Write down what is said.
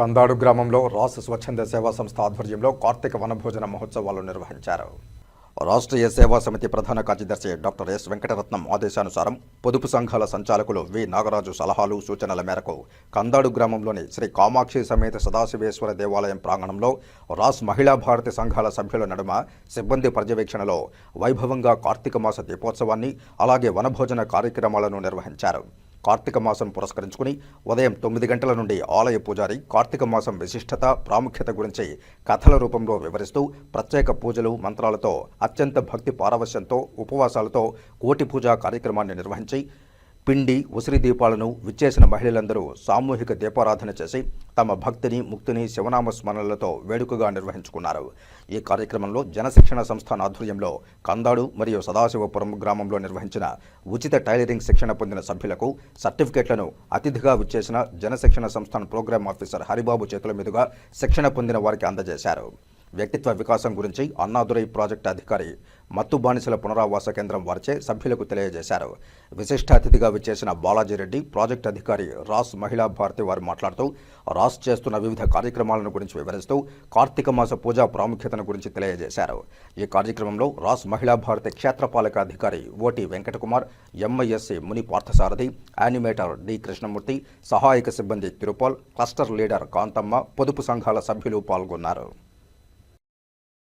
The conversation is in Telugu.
కందాడు గ్రామంలో రాస్ స్వచ్ఛంద సేవా సంస్థ ఆధ్వర్యంలో కార్తీక వనభోజన మహోత్సవాలు నిర్వహించారు. రాష్ట్రీయ సేవా సమితి ప్రధాన కార్యదర్శి డాక్టర్ ఎస్ వెంకటరత్నం ఆదేశానుసారం పొదుపు సంఘాల సంచాలకులు వి. నాగరాజు సలహాలు సూచనల మేరకు కందాడు గ్రామంలోని శ్రీ కామాక్షి సమేత సదాశివేశ్వర దేవాలయం ప్రాంగణంలో రాస్ మహిళా భారతి సంఘాల సభ్యుల నడుమ సిబ్బంది పర్యవేక్షణలో వైభవంగా కార్తీక మాస దీపోత్సవాన్ని అలాగే వనభోజన కార్యక్రమాలను నిర్వహించారు. కార్తీక మాసం పురస్కరించుకుని ఉదయం తొమ్మిది గంటల నుండి ఆలయ పూజారి కార్తీక మాసం విశిష్టత ప్రాముఖ్యత గురించి కథల రూపంలో వివరిస్తూ ప్రత్యేక పూజలు మంత్రాలతో అత్యంత భక్తి పారవశ్యంతో ఉపవాసాలతో కోటి పూజా కార్యక్రమాన్ని నిర్వహించి పిండి ఉసిరి దీపాలను విచ్చేసిన మహిళలందరూ సామూహిక దీపారాధన చేసి తమ భక్తిని ముక్తిని శివనామ స్మరణలతో వేడుకగా నిర్వహించుకున్నారు. ఈ కార్యక్రమంలో జనశిక్షణ సంస్థాన ఆధ్వర్యంలో కందాడు మరియు సదాశివపురం గ్రామంలో నిర్వహించిన ఉచిత టైలరింగ్ శిక్షణ పొందిన సభ్యులకు సర్టిఫికెట్లను అతిథిగా విచ్చేసిన జనశిక్షణ సంస్థాన ప్రోగ్రామ్ ఆఫీసర్ హరిబాబు చేతుల మీదుగా శిక్షణ పొందిన వారికి అందజేశారు. వ్యక్తిత్వ వికాసం గురించి అన్నాదురై ప్రాజెక్టు అధికారి మత్తు బానిసల పునరావాస కేంద్రం వారిచే సభ్యులకు తెలియజేశారు. విశిష్ట అతిథిగా విచ్చేసిన బాలాజీరెడ్డి ప్రాజెక్టు అధికారి రాస్ మహిళా భారతి వారు మాట్లాడుతూ రాస్ చేస్తున్న వివిధ కార్యక్రమాలను గురించి వివరిస్తూ కార్తీక మాస పూజా ప్రాముఖ్యతను గురించి తెలియజేశారు. ఈ కార్యక్రమంలో రాస్ మహిళా భారతి క్షేత్రపాలక అధికారి ఓటి వెంకటకుమార్ ఎంఐఎస్సి ముని పార్థసారథి యానిమేటర్ డి కృష్ణమూర్తి సహాయక సిబ్బంది తిరుపాల్ క్లస్టర్ లీడర్ కాంతమ్మ పొదుపు సంఘాల సభ్యులు పాల్గొన్నారు.